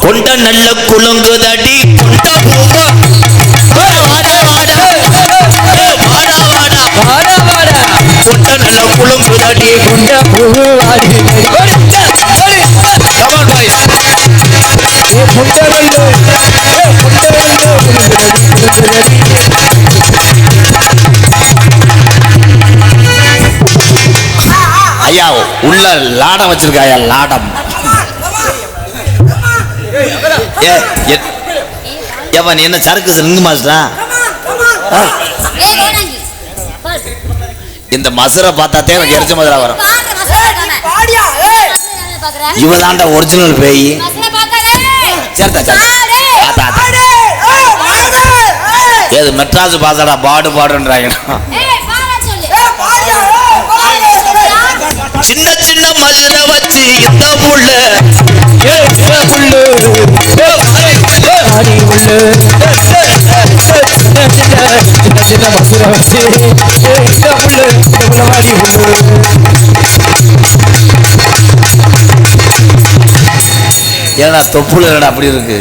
கொண்ட நல்ல குலுங்குதடி கொண்ட வாடா கொண்ட நல்ல குலுங்குதடி குண்ட பூவு கமான் பாய்ஸ் ஏ ஐயா உள்ள லாடம் வச்சிருக்காயா லாடம். ஏப்பா நீ என்ன சரக்கு ரிங்கு மாஸ்டரா இந்த மசுரை பார்த்தாத்தே எனக்கு எரிச்ச மதுரா வரும். பாக்குற இவன் ஒரிஜினல் பேய் மசாலா பாக்காதே ஏது மெட்ராஸ் பாசாடா பாடு பாடுன்றாங்க சின்ன சின்ன மதுரை வச்சு இந்த புள்ள ஆடி உள்ள சின்ன சின்ன மசுர வச்சு ஆடி உள்ள ஏன்னா தொப்புல அப்படி இருக்கு